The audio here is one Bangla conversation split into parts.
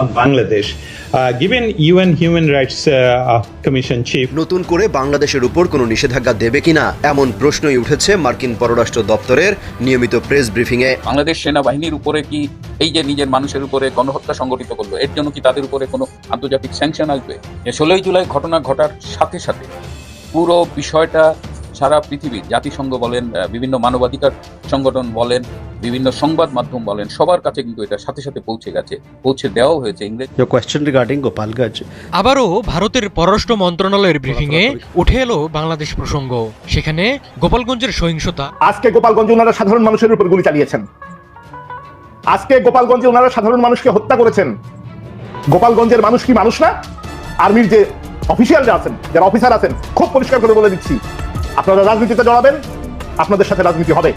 on Bangladesh. Uh, given UN Human Rights uh, Commission Chief নতুন করে বাংলাদেশের উপর কোনো নিষেধাজ্ঞা দেবে কিনা? এমন প্রশ্নই উঠেছে মার্কিন পররাষ্ট্র দপ্তরের নিয়মিত প্রেস ব্রিফিংয়ে। বাংলাদেশ সেনাবাহিনীর উপরে কি এই যে নিজের মানুষের উপরে গণহত্যা সংগঠিত করল এর জন্য কি তাদের উপরে কোনো আন্তর্জাতিক স্যাংশন আসবে? ষোলোই জুলাই ঘটনা ঘটার সাথে সাথে পুরো বিষয়টা সারা পৃথিবীর জাতিসংঘ বলেন বিভিন্ন মানবাধিকার সংগঠন বলেন বিভিন্ন সংবাদ মাধ্যম বলেন সবার কাছে কিন্তু এটা সাথে সাথে পৌঁছে গেছে পৌঁছে দেওয়াও হয়েছে ইংরেজ question regarding Gopalganj. আবারও ভারতের পররাষ্ট্র মন্ত্রণালয়ের ব্রিফিংয়ে উঠে এলো বাংলাদেশ প্রসঙ্গ। সেখানে গোপালগঞ্জের সহিংসতা। আজকে গোপালগঞ্জে ওনারা সাধারণ মানুষের উপর গুলি চালিয়েছেন। আজকে গোপালগঞ্জে ওনারা সাধারণ মানুষকে হত্যা করেছেন। গোপালগঞ্জের মানুষ কি মানুষ না? আর্মির যে অফিসিয়ালরা আছেন যারা অফিসার আছেন খুব পরিষ্কার করে বলে দিচ্ছি। আপনারা রাজনীতিতে জড়াবেন আপনাদের সাথে রাজনীতি হবে।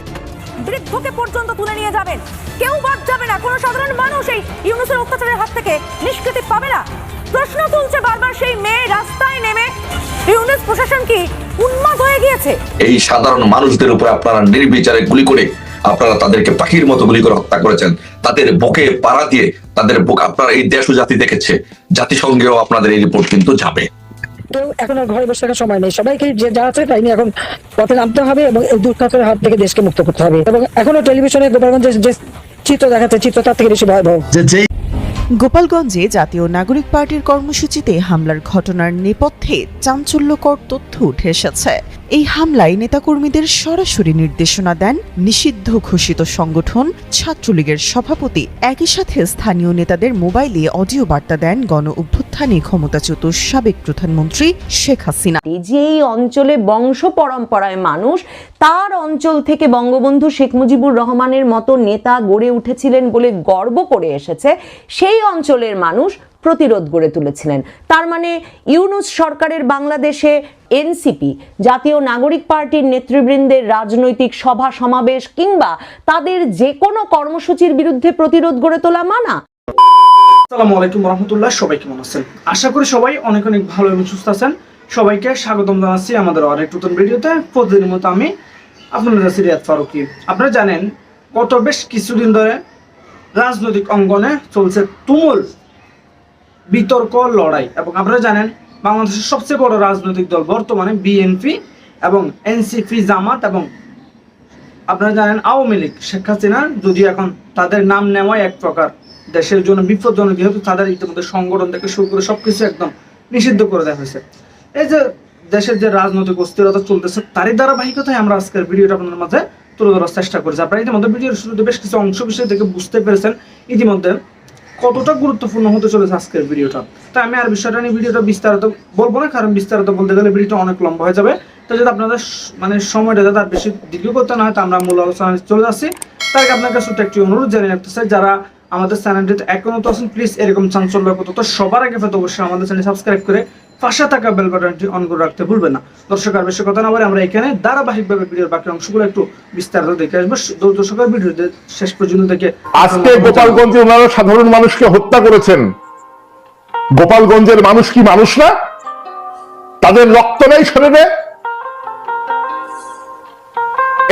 বৃদ্ধকে পর্যন্ত তুলে নিয়ে যাবেন। কেউ বাদ যাবে না কোনো সাধারণ মানুষ এই ইউনুসের অত্যাচারের হাত থেকে নিষ্কৃতি পাবে না। প্রশ্ন তুলছে বারবার সেই মেয়ে রাস্তায় নেমে ইউনুস প্রশাসন কি উন্মাদ হয়ে গিয়েছে? এই সাধারণ মানুষদের উপরে আপনারা নির্বিচারে গুলি করে আপনারা তাদেরকে পাখির মতো গুলি করে হত্যা করেছেন। তাদের বুকে পাড়া দিয়ে তাদের বুক আপনারা এই দেশ ও জাতি দেখেছে। জাতিসংঘেও আপনাদের এই রিপোর্ট কিন্তু যাবে। তো এখন আর ঘরে বসে থাকার সময় নেই। সবাইকে যে যা আছে তাই নিয়ে এখন পথে নামতে হবে এবং এই দুর্ঘটনার হাত থেকে দেশকে মুক্ত করতে হবে। এবং এখনও টেলিভিশনে গোপালগঞ্জের যে চিত্র দেখাচ্ছে চিত্র তার থেকে বেশি ভয়াবহ। গোপালগঞ্জে জাতীয় নাগরিক পার্টির কর্মসূচিতে হামলার ঘটনার নেপথ্যে চাঞ্চল্যকর তথ্য উঠে এসেছে। এই হামলায় নেতাকর্মীদের সরাসরি নির্দেশনা দেন নিষিদ্ধ ঘোষিত সংগঠন, ছাত্রলীগের সভাপতি। একই সাথে স্থানীয় নেতাদের মোবাইলে অডিও বার্তা দেন গণ অভ্যুত্থানে ক্ষমতাচ্যুত সাবেক প্রধানমন্ত্রী শেখ হাসিনা। যে এই অঞ্চলে বংশ পরম্পরায় মানুষ, তার অঞ্চল থেকে বঙ্গবন্ধু শেখ মুজিবুর রহমানের মতো নেতা গড়ে উঠেছিলেন বলে গর্ব করে এসেছে। সেই অঞ্চলের মানুষ প্রতিরোধ গড়ে তুলেছিলেন। তার মানে ইউনুস সরকারের বাংলাদেশে এনসিপি, জাতীয় নাগরিক পার্টির নেতৃবৃন্দের রাজনৈতিক সভা সমাবেশ কিংবা তাদের যে কোনো কর্মসূচির বিরুদ্ধে প্রতিরোধ গড়ে তোলা মানা। আসসালামু আলাইকুম রহমতুল্লাহ, সবাই কেমন আছেন? আশা করি সবাই অনেক অনেক ভালো এবং সুস্থ আছেন। সবাইকে স্বাগতম জানাচ্ছি আমাদের আরেক নতুন ভিডিওতে। প্রতিদিনের মতো আমি আপনাদের কাছে রিয়াদ ফারুকি। আপনারা জানেন, গত বেশ কিছুদিন ধরে রাজনৈতিক অঙ্গনে চলছে তুমুল বিতর্ক, লড়াই এবং আপনারা জানেন বাংলাদেশের সবচেয়ে বড় রাজনৈতিক দল বর্তমানে বিএনপি এবং এনসিপি, জামাত এবং আপনারা জানেন আওয়ামী লীগ, শেখ হাসিনা যদি এখন তাদের নাম নেওয়াই এক প্রকার দেশের জন্য বিপজ্জনক, যেহেতু তাদের ইতিমধ্যে সংগঠন থেকে শুরু করে সবকিছু একদম নিষিদ্ধ করে দেওয়া হয়েছে। এই যে দেশের যে রাজনৈতিক অস্থিরতা চলতেছে, তারই ধারাবাহিকতায় আমরা আজকের ভিডিওটা আপনাদের মাঝে তুলে ধরার চেষ্টা করেছি। আপনারা ইতিমধ্যে ভিডিওর শুরুতে বেশ কিছু অংশ বিষয় থেকে বুঝতে পেরেছেন। ইতিমধ্যে কতটা গুরুত্বপূর্ণ হতে চলেছে আজকের ভিডিওটা? তো আমি আর বিষয়টা নিয়ে ভিডিওটা বিস্তারিত বলব না, কারণ বিস্তারিত বলতে গেলে ভিডিওটা অনেক লম্বা হয়ে যাবে। তো যদি আপনাদের মানে সময়টা যাতে আর বেশি দীর্ঘ করতে না হয়, তো আমরা মূল আলোচনা চলে যাচ্ছি। তাই আপনার কাছে একটি অনুরোধ জানিয়ে রাখতে চাই যারা আমাদের চ্যানেলটিতে এখনও তো আছেন প্লিজ এরকম চাঞ্চল্যকর তো সবার আগে পেতে অবশ্যই আমাদের চ্যানেল সাবস্ক্রাইব করে পাশে থাকা বেল বাটনটি অন করে রাখতে ভুলবেন না। দর্শক আর বেশি কথা না বলে আমরা এখানে ধারাবাহিকভাবে ভিডিওর বাকি অংশগুলো একটু বিস্তারিত দেখে আসব। দর্শকের ভিডিও শেষ পর্যন্ত দেখে আজকে গোপালগঞ্জে ওনারা সাধারণ মানুষকে হত্যা করেছেন। গোপালগঞ্জের মানুষ কি মানুষ না? তাদের রক্ত নেই শরীরে?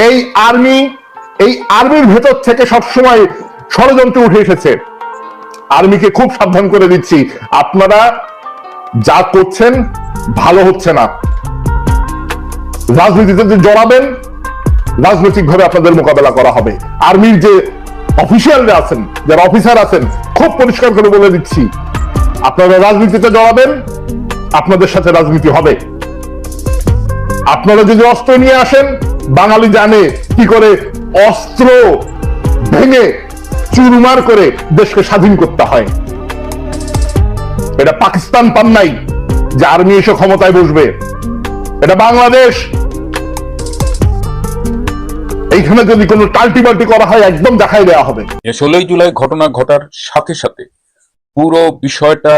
এই আর্মি এই আর্মির ভেতর থেকে সবসময় ষড়যন্ত্র উঠে এসেছে। আর্মিকে খুব সাবধান করে দিচ্ছি। আপনারা যা করছেন, ভালো হচ্ছে না। রাজনীতিতে যে জড়াবেন রাজনৈতিক ভাবে আপনাদের মোকাবেলা করা হবে। আর্মির যে অফিসিয়ালরা আছেন, যারা অফিসার আছেন, খুব পরিষ্কার করে বলে দিচ্ছি, আপনারা রাজনীতিতে জড়াবেন, আপনাদের সাথে রাজনীতি হবে। আপনারা যদি অস্ত্র নিয়ে আসেন, বাঙালি জানে কি করে অস্ত্র ভেঙে চুরমার করে দেশকে স্বাধীন করতে হয়। এটা পাকিস্তান পান নাই যে আর্মি এসে ক্ষমতায় বসবে। এটা বাংলাদেশ। এইখানে যদি কোনো টাল্টি বাল্টি করা হয়, একদম দেখাই দেওয়া হবে। ষোলোই জুলাই ঘটনা ঘটার সাথে সাথে পুরো বিষয়টা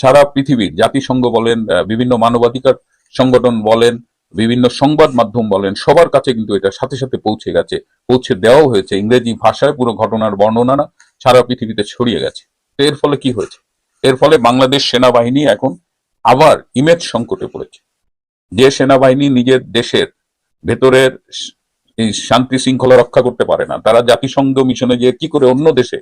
সারা পৃথিবীর জাতিসংঘ বলেন বিভিন্ন মানবাধিকার সংগঠন বলেন, বিভিন্ন সংবাদ মাধ্যম বলেন, সবার কাছে কিন্তু এটা সাথে সাথে পৌঁছে গেছে, পৌঁছে দেওয়াও হয়েছে। ইংরেজি ভাষায় পুরো ঘটনার বর্ণনা সারা পৃথিবীতে ছড়িয়ে গেছে। এর ফলে কি হয়েছে? এর ফলে বাংলাদেশ সেনাবাহিনী এখন আবার ইমেজ সংকটে পড়েছে। যে সেনাবাহিনী নিজের দেশের ভেতরের এই শান্তি শৃঙ্খলা রক্ষা করতে পারে না, তারা জাতিসংঘ মিশনে গিয়ে কি করে অন্য দেশে,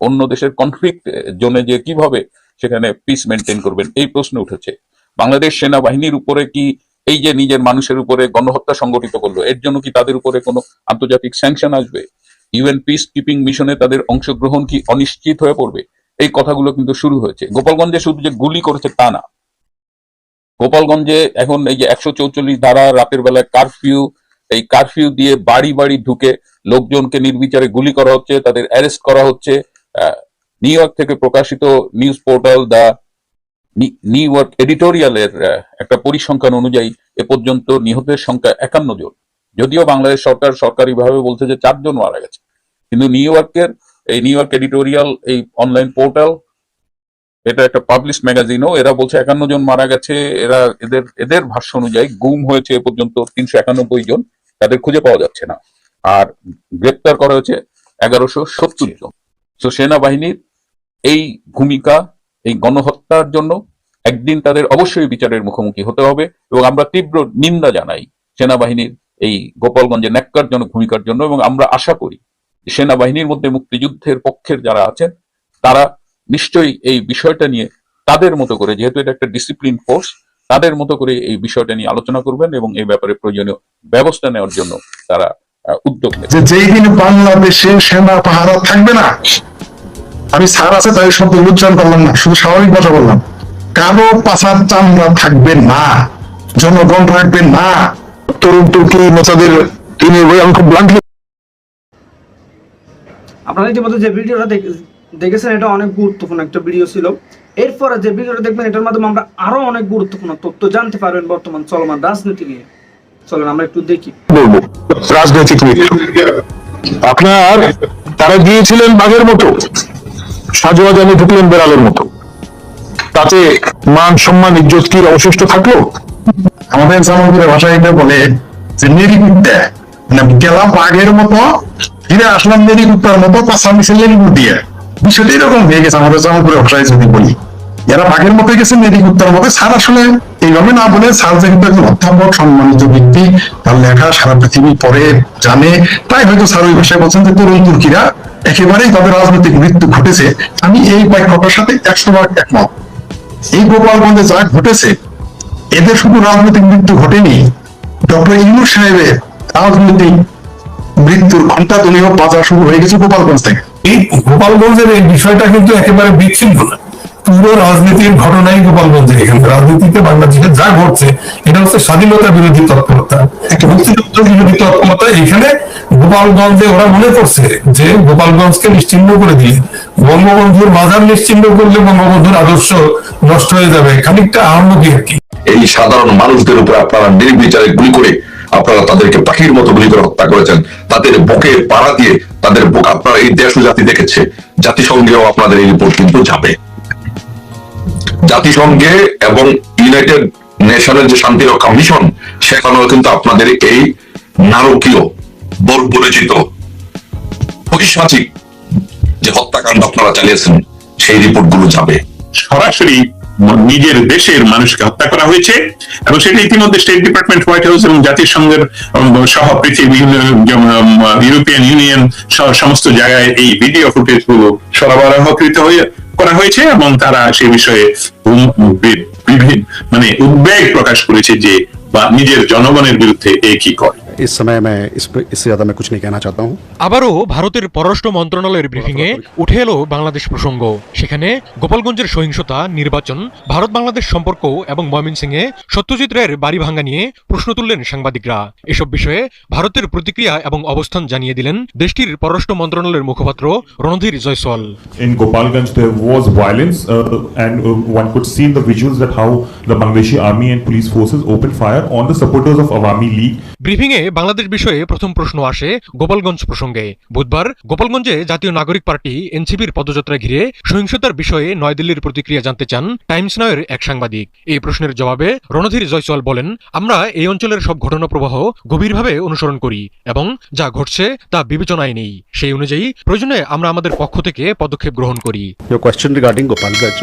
অন্য দেশের কনফ্লিক্ট জোনে যে কীভাবে সেখানে পিস মেনটেন করবেন, এই প্রশ্ন উঠেছে। বাংলাদেশ সেনাবাহিনীর উপরে কি এই যে নিজের মানুষের উপরে গণহত্যা সংগঠিত করল, এর জন্য কি তাদের উপরে কোনো আন্তর্জাতিক স্যাংশন আসবে? ইউএন পিস কিপিং মিশনে তাদের অংশগ্রহণ কি অনিশ্চিত হয়ে পড়বে? এই কথাগুলো কিন্তু শুরু হয়েছে। গোপালগঞ্জে শুধু যে গুলি করেছে তা না। গোপালগঞ্জে এখন এই যে একশো চৌচল্লিশ ধারা রাতের বেলায় কারফিউ এই কারফিউ দিয়ে বাড়ি বাড়ি ঢুকে লোকজনকে নির্বিচারে গুলি করা হচ্ছে, তাদের অ্যারেস্ট করা হচ্ছে। নিউ ইয়র্ক থেকে প্রকাশিত news portal the New York এডিটোরিয়ালের একটা পরিসংখ্যান অনুযায়ী এ পর্যন্ত নিহতের সংখ্যা একান্ন জন। যদিও বাংলাদেশ সরকার সরকারিভাবে বলছে যে চারজন মারা গেছে। কিন্তু নিউ ইয়র্কের এই নিউ ইয়র্ক এডিটোরিয়াল এই অনলাইন পোর্টাল এটা একটা পাবলিশ ম্যাগাজিনও এরা বলছে একান্ন জন মারা গেছে, এরা এদের এদের ভাষ্য অনুযায়ী গুম হয়েছে এ পর্যন্ত তিনশো একানব্বই জন, তাদের খুঁজে পাওয়া যাচ্ছে না। আর গ্রেপ্তার করা হয়েছে এগারোশো সত্তর জন। তো সেনাবাহিনীর এই ভূমিকা, এই গণহত্যার জন্য একদিন তাদের অবশ্যই বিচারের মুখোমুখি হতে হবে এবং আমরা তীব্র নিন্দা জানাই সেনাবাহিনীর এই গোপালগঞ্জে ন্যাক্কারজনক ভূমিকার জন্য এবং আমরা আশা করি সেনাবাহিনীর মধ্যে মুক্তিযুদ্ধের পক্ষের যারা আছেন, তারা নিশ্চয়ই এই বিষয়টা নিয়ে তাদের মতো করে, যেহেতু এটা একটা ডিসিপ্লিন ফোর্স তাদের মতো করে এই বিষয়টা নিয়ে আলোচনা করবেন এবং এই ব্যাপারে প্রয়োজনীয় ব্যবস্থা নেওয়ার জন্য তারা উদ্যোগ নেবেন। যে যেই দিন বাংলাদেশে সেনা পাহারা থাকবে না, আমি স্যার আছে তাই শব্দ উচ্চারণ করলাম না, শুধু স্বাভাবিক কথা বললাম। কারও পাশার চামড়া থাকবে না, জনগণ রাখবে না। তরুণ তুর্কি নেতাদের তিনি আমি খুব ব্লান্টলি আপনারা ইতিমধ্যে যে ভিডিওটা দেখেছেন, এটা অনেক গুরুত্বপূর্ণ একটা ভিডিও ছিল। এরপরে যে ভিডিওটা দেখবেন, এটার মাধ্যমে আমরা আরও অনেক গুরুত্বপূর্ণ তথ্য জানতে পারবেন বর্তমান চলমান রাজনীতি নিয়ে। চলেন, আমরা একটু দেখি। রাজনৈতিক আপনার, তারা গিয়েছিলেন বাঘের মতো। সাজোয়া জানি ঢুকলেন বেড়ালের মতো। তাতে মান, সম্মান, ইজ্জত কি অবশিষ্ট থাকল? আমাদের সামগ্রীর ভাষায় এটা বলে যে নেরিকুত্তা মানে গেলাম বাঘের মতো ফিরে আসলাম নেরিকুত্তার মতো পাশা মিশে লেরিকুট দিয়ে। বিষয়টা এরকম হয়ে গেছে, আমাদের জামালপুরের ভাষায় যদি বলি। এরা বাঘের মতো গেছে মেদিকুত্তার মতো। স্যার আসলে এইভাবে না বলে, স্যার যেহেতু একজন অধ্যাপক, সম্মানিত ব্যক্তি, তার লেখা সারা পৃথিবী পড়ে, জানে, তাই হয়তো স্যার ওই ভাষায় বলছেন যে তরুণ তুর্কিরা একেবারেই তাদের রাজনৈতিক মৃত্যু ঘটেছে। আমি এই বাক্যটার সাথে একশো ভাগ একমত। এই গোপালগঞ্জে যা ঘটেছে, এদের শুধু রাজনৈতিক মৃত্যু ঘটেনি। ডক্টর ইউনুস সাহেবের রাজনৈতিক মৃত্যুর ঘণ্টা তুলিও বাজার শুরু হয়ে গেছে গোপালগঞ্জ থেকে। এই গোপালগঞ্জের এই বিষয়টা কিন্তু একেবারে বিচ্ছিন্ন না। পুরো রাজনীতির ঘটনাই গোপালগঞ্জের এখানে। রাজনীতিতে বাংলাদেশে যা ঘটছে এটা হচ্ছে স্বাধীনতা বিরোধী তৎপরতা। মুক্তিযুদ্ধ বিরোধী তৎপরতা এখানে গোপালগঞ্জে ওরা মনে করছে যে গোপালগঞ্জকে নিশ্চিন্ন করে দিয়ে বঙ্গবন্ধুর মাজার নিশ্চিন্ন করলে বঙ্গবন্ধুর আদর্শ নষ্ট হয়ে যাবে। খানিকটা আহম্মদি আর কি। এই সাধারণ মানুষদের উপর আপনারা নির্বিচারে গুলি করে আপনারা তাদেরকে পাখির মতো গুলি করে হত্যা করেছেন। তাদের বুকে পাড়া দিয়ে তাদের বুক আপনারা এই দেশ জাতি দেখেছে। জাতিসংঘেও আপনাদের এই রিপোর্ট কিন্তু যাবে। জাতিসংঘে এবং ইউনাইটেড নেশনের যে শান্তিরক্ষা মিশন সেখানেও কিন্তু আপনাদের এই নারকীয়, বর্বরচিত যে হত্যাকাণ্ড আপনারা চালিয়েছেন, সেই রিপোর্টগুলো যাবে। সরাসরি নিজের দেশের মানুষকে হত্যা করা হয়েছে এবং সেটা ইতিমধ্যে স্টেট ডিপার্টমেন্ট হোয়াইট হাউস এবং জাতিসংঘের সহ পৃথিবী ইউরোপিয়ান ইউনিয়ন সহ সমস্ত জায়গায় এই ভিডিও ফুটেজগুলো সরবরাহকৃত হয়ে করা হয়েছে এবং তারা সে বিষয়ে মানে উদ্বেগ প্রকাশ করেছে যে বা নিজের জনগণের বিরুদ্ধে এ কি করে। इस समय मैं इस पे इससे ज्यादा मैं कुछ नहीं कहना चाहता हूँ আবারও ভারতের পররাষ্ট্র মন্ত্রণালয়ের ব্রিফিংয়ে উঠে এলো বাংলাদেশ প্রসঙ্গ সেখানে গোপালগঞ্জের সহিংসতা নির্বাচন ভারত বাংলাদেশ সম্পর্ক এবং ময়মনসিংহে সত্যজিৎ রায়ের বাড়ি ভাঙ্গা নিয়ে প্রশ্ন তুললেন সাংবাদিকরা এসব বিষয়ে ভারতের প্রতিক্রিয়া এবং অবস্থান জানিয়ে দিলেন দেশটির পররাষ্ট্র মন্ত্রণালয়ের মুখপাত্র Randhir Jaiswal in Gopalganj there was violence uh, and uh, one could see in the visuals that how the Bangladeshi army and police forces opened fire on the supporters of Awami League ব্রিফিংয়ে বাংলাদেশ বিষয়ে প্রথম প্রশ্ন আসে গোপালগঞ্জ প্রসঙ্গে। বুধবার গোপালগঞ্জে জাতীয় নাগরিক পার্টি এনসিপির পদযাত্রা ঘিরে সহিংসতার বিষয়ে নয়াদিল্লির প্রতিক্রিয়া জানতে চান টাইমস নয়ের এক সাংবাদিক। এই প্রশ্নের জবাবে রণধীর জয়সওয়াল বলেন, আমরা এই অঞ্চলের সব ঘটনা প্রবাহ গভীরভাবে অনুসরণ করি এবং যা ঘটছে তা বিবেচনায় নেই। সেই অনুযায়ী প্রয়োজনে আমরা আমাদের পক্ষ থেকে পদক্ষেপ গ্রহণ করি। কোয়েশ্চেন রিগার্ডিং গোপালগঞ্জ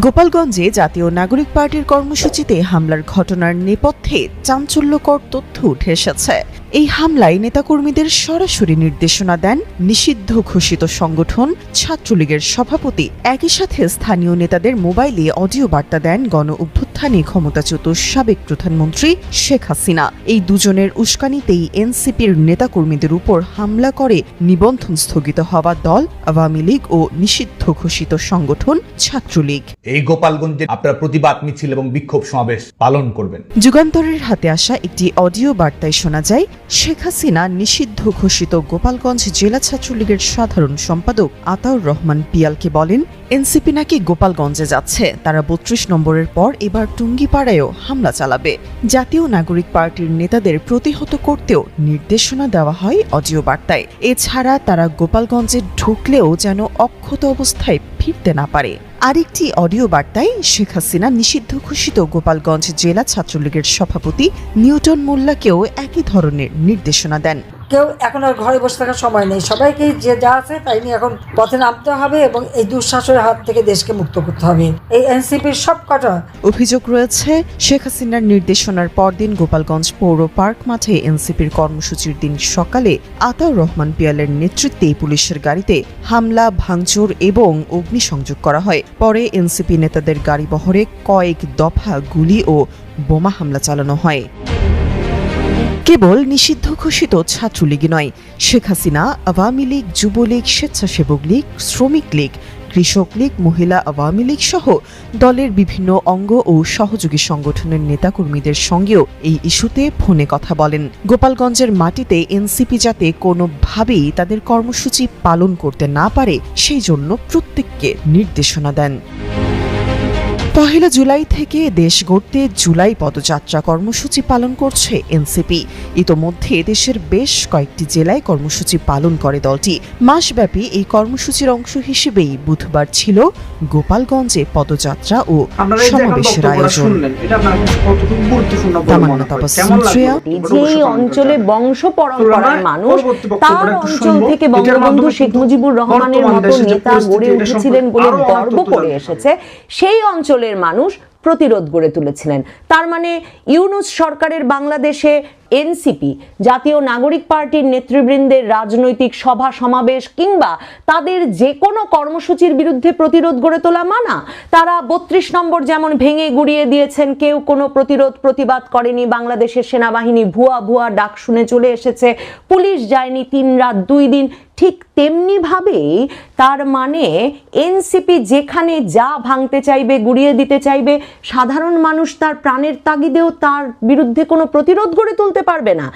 গোপালগঞ্জে জাতীয় নাগরিক পার্টির কর্মসূচিতে হামলার ঘটনার নেপথ্যে চাঞ্চল্যকর তথ্য উঠে এসেছে। এই হামলায় নেতাকর্মীদের সরাসরি নির্দেশনা দেন নিষিদ্ধ ঘোষিত সংগঠন ছাত্রলীগের সভাপতি। একই সাথে স্থানীয় নেতাদের মোবাইলে অডিও বার্তা দেন গণ অভ্যুত্থানে ক্ষমতাচ্যুত সাবেক প্রধানমন্ত্রী শেখ হাসিনা। এই দুজনের উস্কানিতেই এনসিপির নেতাকর্মীদের উপর হামলা করে নিবন্ধন স্থগিত হওয়া দল আওয়ামী লীগ ও নিষিদ্ধ ঘোষিত সংগঠন ছাত্রলীগ। এই গোপালগঞ্জে আপনারা প্রতিবাদ মিছিল এবং বিক্ষোভ সমাবেশ পালন করবেন। যুগান্তরের হাতে আসা একটি অডিও বার্তায় শোনা যায় শেখ হাসিনা নিষিদ্ধ ঘোষিত গোপালগঞ্জ জেলা ছাত্রলীগের সাধারণ সম্পাদক আতাউর রহমান পিয়ালকে বলেন, এনসিপি নাকি গোপালগঞ্জে যাচ্ছে। তারা বত্রিশ নম্বরের পর এবার টুঙ্গিপাড়ায়ও হামলা চালাবে। জাতীয় নাগরিক পার্টির নেতাদের প্রতিহত করতেও নির্দেশনা দেওয়া হয় অডিও বার্তায়। এছাড়া তারা গোপালগঞ্জে ঢুকলেও যেন অক্ষত অবস্থায় ফিরতে না পারে। আরেকটি অডিও বার্তায় শেখ হাসিনা নিষিদ্ধ ঘোষিত গোপালগঞ্জ জেলা ছাত্রলীগের সভাপতি নিউটন মোল্লাকেও একই ধরনের নির্দেশনা দেন। কেউ এখন আর ঘরে বসে থাকার সময় নেই। সবাইকে যে যা আছে তাই নিয়ে এখন পথে নামতে হবে এবং এই দুঃশাসনের হাত থেকে দেশকে মুক্ত করতে হবে। এই এনসিপির সব কটা অভিযোগ রয়েছে, শেখ হাসিনার নির্দেশনার পরদিন গোপালগঞ্জ পৌর পার্ক মাঠে এনসিপির কর্মসূচির দিন সকালে আতাউর রহমান পিয়ালের নেতৃত্বে পুলিশের গাড়িতে হামলা, ভাঙচুর এবং অগ্নিসংযোগ করা হয়। পরে এনসিপি নেতাদের গাড়ি বহরে কয়েক দফা গুলি ও বোমা হামলা চালানো হয়। কেবল নিষিদ্ধ ঘোষিত ছাত্রলীগই নয়। শেখ হাসিনা, আওয়ামী লীগ, যুবলীগ, স্বেচ্ছাসেবক লীগ, শ্রমিক লীগ, কৃষক লীগ, মহিলা আওয়ামী লীগ সহ দলের বিভিন্ন অঙ্গ ও সহযোগী সংগঠনের নেতাকর্মীদের সঙ্গেও এই ইস্যুতে ফোনে কথা বলেন। গোপালগঞ্জের মাটিতে এনসিপি যাতে কোনোভাবেই তাদের কর্মসূচি পালন করতে না পারে, সেই জন্য প্রত্যেককে নির্দেশনা দেন। পহেলা জুলাই থেকে দেশ গড়তে জুলাই পদযাত্রা কর্মসূচি পালন করছে এনসিপি। ইতোমধ্যে দেশের বেশ কয়েকটি জেলায় কর্মসূচি পালন করে দলটি। মাসব্যাপী এই কর্মসূচির অংশ হিসেবেই বুধবার ছিল গোপালগঞ্জে পদযাত্রা ও সমাবেশের আয়োজন। যে অঞ্চলে বংশ পরম্পরার মানুষ তার অঞ্চল থেকে বঙ্গবন্ধু শেখ মুজিবুর রহমানের মতো নেতা গড়ে উঠেছিলেন বলে গর্ব করে এসেছে সেই অঞ্চলের মানুষ প্রতিরোধ গড়ে তুলেছিলেন। তার মানে ইউনুস সরকারের বাংলাদেশে এনসিপি, জাতীয় নাগরিক পার্টির নেতৃবৃন্দের রাজনৈতিক সভা সমাবেশ কিংবা তাদের যে কোনো কর্মসূচির বিরুদ্ধে প্রতিরোধ গড়ে তোলা মানা। তারা বত্রিশ নম্বর যেমন ভেঙে গুড়িয়ে দিয়েছেন, কেউ কোনো প্রতিরোধ প্রতিবাদ করেনি। বাংলাদেশের সেনাবাহিনী ভুয়া ভুয়া ডাক শুনে চলে এসেছে। পুলিশ যায়নি তিন রাত দুই দিন। ঠিক তেমনি ভাবেই তার মানে এনসিপি যেখানে যা ভাঙতে চাইবে, গুড়িয়ে দিতে চাইবে, সাধারণ মানুষ তার প্রাণের তাগিদেও তার বিরুদ্ধে কোনো প্রতিরোধ গড়ে তুলতে পারবে না।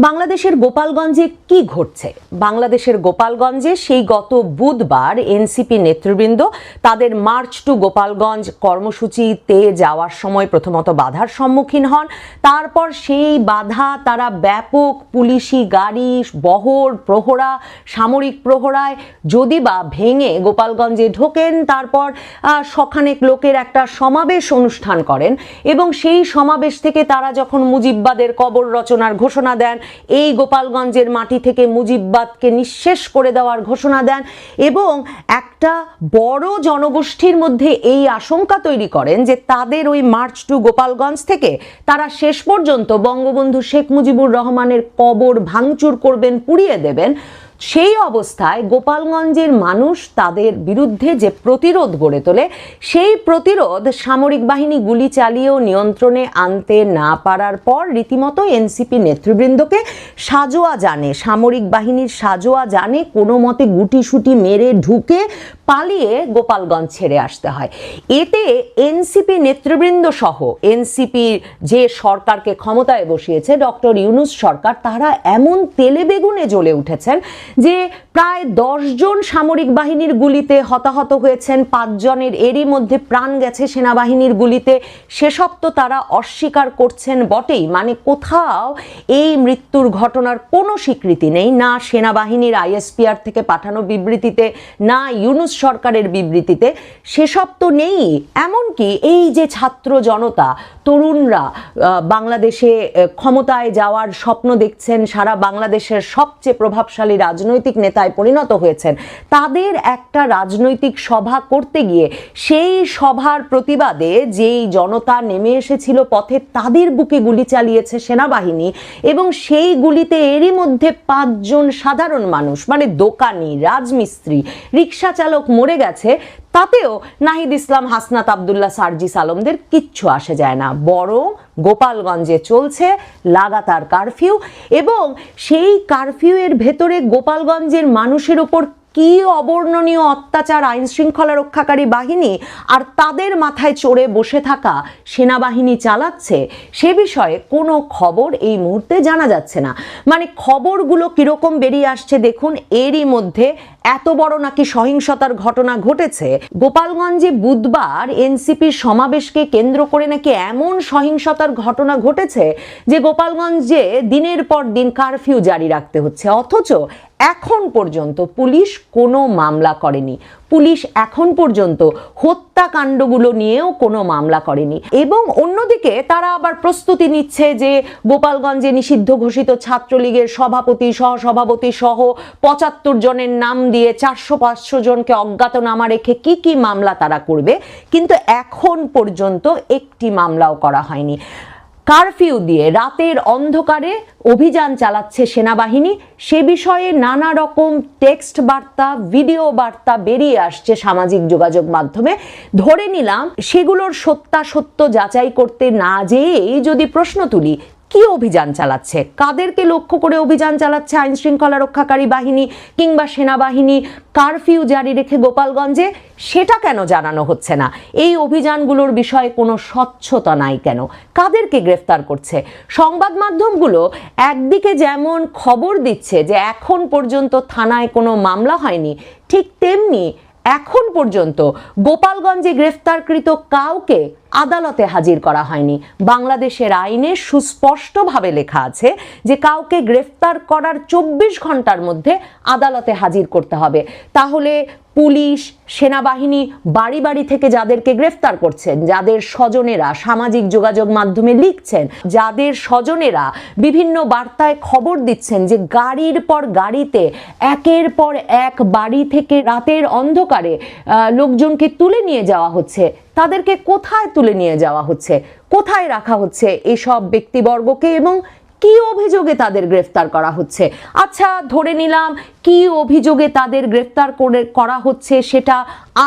বাংলাদেশের গোপালগঞ্জে কি ঘটছে? বাংলাদেশের গোপালগঞ্জে সেই গত বুধবার এনসিপি নেতৃবৃন্দ তাদের মার্চ টু গোপালগঞ্জ কর্মসূচিতে যাওয়ার সময় প্রথমত বাধার সম্মুখীন হন। তারপর সেই বাধা তারা ব্যাপক পুলিশি গাড়ি বহর প্রহরা সামরিক প্রহরায় যদি বা ভেঙে গোপালগঞ্জে ঢোকেন তারপর আহ, শখানেক লোকের একটা সমাবেশ অনুষ্ঠান করেন এবং সেই সমাবেশ থেকে তারা যখন মুজিববাদের কবর রচনার ঘোষণা দেন এই গোপালগঞ্জের মাটি থেকে মুজিববাদকে নিঃশেষ করে দেওয়ার ঘোষণা দেন এবং একটা বড় জনগোষ্ঠীর মধ্যে এই আশঙ্কা তৈরি করেন যে তাদের ওই মার্চ টু গোপালগঞ্জ থেকে তারা শেষ পর্যন্ত বঙ্গবন্ধু শেখ মুজিবুর রহমানের কবর ভাঙচুর করবেন, পুড়িয়ে দেবেন। সেই অবস্থায় গোপালগঞ্জের মানুষ তাদের বিরুদ্ধে যে প্রতিরোধ গড়ে তোলে, সেই প্রতিরোধ সামরিক বাহিনী গুলি চালিয়েও নিয়ন্ত্রণে আনতে না পারার পর রীতিমতো এনসিপি নেতৃবৃন্দকে সাজোয়া জানে, সামরিক বাহিনীর সাজোয়া জানে, কোনো মতে গুটিসুটি মেরে ঢুকে পালিয়ে গোপালগঞ্জ ছেড়ে আসতে হয়। এতে এনসিপি নেতৃবৃন্দ সহ এনসিপির যে সরকারকে ক্ষমতায় বসিয়েছে ডক্টর ইউনুস সরকার, তারা এমন তেলে বেগুনে জ্বলে উঠেছেন যে প্রায় জন সামরিক বাহিনীর গুলিতে হতাহত হয়েছেন, পাঁচজনের এরই মধ্যে প্রাণ গেছে সেনাবাহিনীর গুলিতে। সেসব তো তারা অস্বীকার করছেন বটেই। মানে কোথাও এই মৃত্যুর ঘটনার কোনো স্বীকৃতি নেই। না সেনাবাহিনীর আইএসপিআর থেকে পাঠানো বিবৃতিতে, না ইউনুস সরকারের বিবৃতিতে। সেসব তো নেই। এমনকি এই যে ছাত্র জনতা, তরুণরা বাংলাদেশে ক্ষমতায় যাওয়ার স্বপ্ন দেখছেন, সারা বাংলাদেশের সবচেয়ে প্রভাবশালী রাজনৈতিক রাজনৈতিক নেতায় পরিণত হয়েছেন। তাদের একটা রাজনৈতিক সভা করতে গিয়ে সেই সভার প্রতিবাদে যেই জনতা নেমে এসেছিল পথে, তাদের বুকে গুলি চালিয়েছে সেনাবাহিনী এবং সেই গুলিতে এরই মধ্যে পাঁচজন সাধারণ মানুষ মানে দোকানি, রাজমিস্ত্রি, রিক্সা চালক মরে গেছে। তাতেও নাহিদ ইসলাম, হাসনাত আবদুল্লাহ, সার্জিস আলমদের কিচ্ছু আসে যায় না। বরং গোপালগঞ্জে চলছে লাগাতার কারফিউ এবং সেই কারফিউয়ের ভেতরে গোপালগঞ্জের মানুষের ওপর কি অবর্ণনীয় অত্যাচার আইন শৃঙ্খলা রক্ষাকারী বাহিনী আর তাদের মাথায় চড়ে বসে থাকা সেনাবাহিনী চালাচ্ছে, সে বিষয়ে কোনো খবর এই মুহূর্তে জানা যাচ্ছে না। মানে খবরগুলো কীরকম বেরিয়ে আসছে দেখুন, এরই মধ্যে এত বড় নাকি সহিংসতার ঘটনা ঘটেছে। গোপালগঞ্জে বুধবার এনসিপির সমাবেশকে কেন্দ্র করে নাকি এমন সহিংসতার ঘটনা ঘটেছে যে গোপালগঞ্জে দিনের পর দিন কারফিউ জারি রাখতে হচ্ছে। অথচ এখন পর্যন্ত পুলিশ কোনো মামলা করেনি। পুলিশ এখন পর্যন্ত হত্যাকাণ্ডগুলো নিয়েও কোনো মামলা করেনি। এবং অন্যদিকে তারা আবার প্রস্তুতি নিচ্ছে যে গোপালগঞ্জে নিষিদ্ধ ঘোষিত ছাত্রলীগের সভাপতি, সহসভাপতি সহ পঁচাত্তর জনের নাম দিয়ে চারশো পাঁচশো জনকে অজ্ঞাতনামা রেখে কি কি মামলা তারা করবে, কিন্তু এখন পর্যন্ত একটি মামলাও করা হয়নি। কারফিউ দিয়ে রাতের অন্ধকারে অভিযান চালাচ্ছে সেনাবাহিনী, সে বিষয়ে নানা রকম টেক্সট বার্তা, ভিডিও বার্তা বেরিয়ে আসছে সামাজিক যোগাযোগ মাধ্যমে। ধরে নিলাম, সেগুলোর সত্যাসত্য যাচাই করতে না যেয়েই যদি প্রশ্ন তুলি কি অভিযান চালাচ্ছে? কাদেরকে লক্ষ্য করে অভিযান চালাচ্ছে আইন শৃঙ্খলা রক্ষাকারী বাহিনী কিংবা সেনাবাহিনী? কারফিউ জারি রেখে গোপালগঞ্জে? সেটা কেন জানানো হচ্ছে না? এই অভিযানগুলোর বিষয়ে কোনো স্বচ্ছতা নাই কেন? কাদেরকে গ্রেফতার করছে? সংবাদ মাধ্যমগুলো একদিকে যেমন খবর দিচ্ছে যে এখন পর্যন্ত থানায় কোনো মামলা হয়নি, ঠিক তেমনি এখন পর্যন্ত গোপালগঞ্জে গ্রেফতারকৃত কাউকে আদালতে হাজির করা হয়নি। বাংলাদেশের আইনে সুস্পষ্টভাবে লেখা আছে যে কাউকে গ্রেফতার করার চব্বিশ ঘণ্টার মধ্যে আদালতে হাজির করতে হবে। তাহলে পুলিশ, সেনাবাহিনী, বাড়ি বাড়ি থেকে যাদেরকে গ্রেফতার করছেন, যাদের স্বজনেরা সামাজিক যোগাযোগ মাধ্যমে লিখছেন, যাদের স্বজনেরা বিভিন্ন বার্তায় খবর দিচ্ছেন যে গাড়ির পর গাড়িতে, একের পর এক বাড়ি থেকে রাতের অন্ধকারে লোকজনকে তুলে নিয়ে যাওয়া হচ্ছে। তাদেরকে কোথায় তুলে নিয়ে যাওয়া হচ্ছে? কোথায় রাখা হচ্ছে এসব ব্যক্তিবর্গকে এবং কি অভিযোগে তাদের গ্রেফতার করা হচ্ছে? আচ্ছা ধরে নিলাম কি অভিযোগে তাদের গ্রেফতার করে, করা হচ্ছে সেটা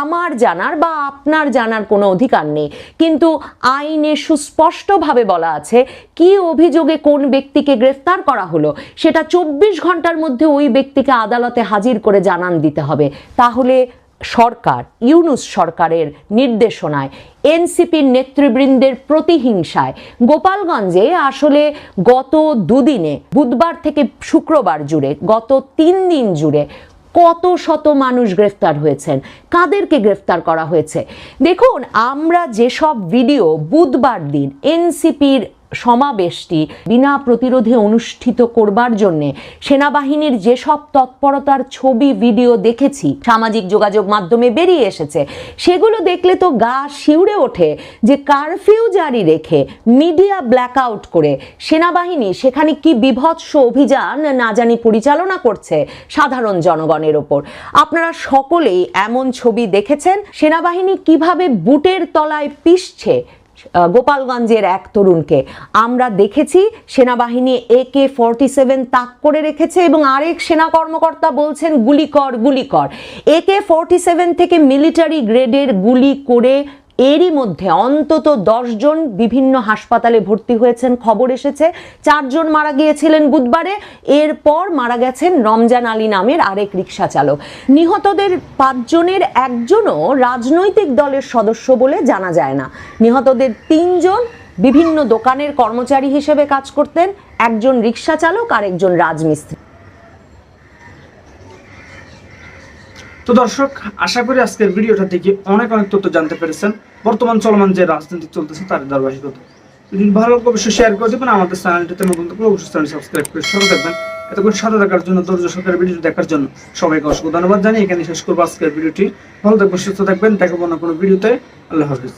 আমার জানার বা আপনার জানার কোনো অধিকার নেই। কিন্তু আইনে সুস্পষ্টভাবে বলা আছে কি অভিযোগে কোন ব্যক্তিকে গ্রেফতার করা হলো, সেটা চব্বিশ ঘণ্টার মধ্যে ওই ব্যক্তিকে আদালতে হাজির করে জানান দিতে হবে। তাহলে সরকার, ইউনুস সরকারের নির্দেশনায়, এনসিপির নেতৃবৃন্দের প্রতিহিংসায়। গোপালগঞ্জে আসলে গত দুদিনে, বুধবার থেকে শুক্রবার জুড়ে, গত তিন দিন জুড়ে কত শত মানুষ গ্রেফতার হয়েছেন, কাদেরকে গ্রেফতার করা হয়েছে? দেখুন, আমরা যেসব ভিডিও বুধবার দিন এনসিপির সমাবেশটি বিনা প্রতিরোধে অনুষ্ঠিত করবার জন্যে সেনাবাহিনীর যেসব তৎপরতার ছবি, ভিডিও দেখেছি, সামাজিক যোগাযোগ মাধ্যমে বেরিয়ে এসেছে, সেগুলো দেখলে তো গা শিউরে ওঠে যে কারফিউ জারি রেখে মিডিয়া ব্ল্যাকআউট করে সেনাবাহিনী সেখানে কি বিভৎস অভিযান না জানি পরিচালনা করছে সাধারণ জনগণের ওপর। আপনারা সকলেই এমন ছবি দেখেছেন? সেনাবাহিনী কীভাবে বুটের তলায় পিষছে? গোপালগঞ্জের এক তরুণকে। আমরা দেখেছি সেনাবাহিনী এ কে ফর্টি সেভেন তাক করে রেখেছে এবং আরেক সেনা কর্মকর্তা বলছেন, গুলি কর গুলি কর। এ কে ফর্টি সেভেন থেকে মিলিটারি গ্রেডের গুলি করে এরই মধ্যে অন্তত জন বিভিন্ন হাসপাতালে ভর্তি হয়েছেন, খবর এসেছে। চারজন মারা গিয়েছিলেন বুধবারে, এরপর মারা গেছেন রমজান আলী নামের আরেক রিক্সা চালক নিহতদের পাঁচজনের একজনও রাজনৈতিক দলের সদস্য বলে জানা যায় না। নিহতদের তিনজন বিভিন্ন দোকানের কর্মচারী হিসেবে কাজ করতেন, একজন রিক্সা চালক আর একজন রাজমিস্ত্রি। তো দর্শক, আশা করি আজকের ভিডিওটা থেকে অনেক অনেক তথ্য জানতে পেরেছেন। বর্তমান চলমান যে রাজনীতি চলতেছে তার ধারাবাহিকতা। যদি ভালো লাগে অবশ্যই শেয়ার করে দেবেন, আমাদের চ্যানেলটিতে নতুন থাকলে অবশ্যই চ্যানেল সাবস্ক্রাইব করে সাথে থাকবেন। এতক্ষণ সাথে থাকার জন্য, ধৈর্য সহকারে ভিডিও দেখার জন্য সবাইকে অসংখ্য ধন্যবাদ জানিয়ে এখানে শেষ করব আজকের ভিডিওটি। ভালো থাকবেন, সুস্থ থাকবেন, দেখাবো না কোনো ভিডিওতে। আল্লাহ হাফিজ।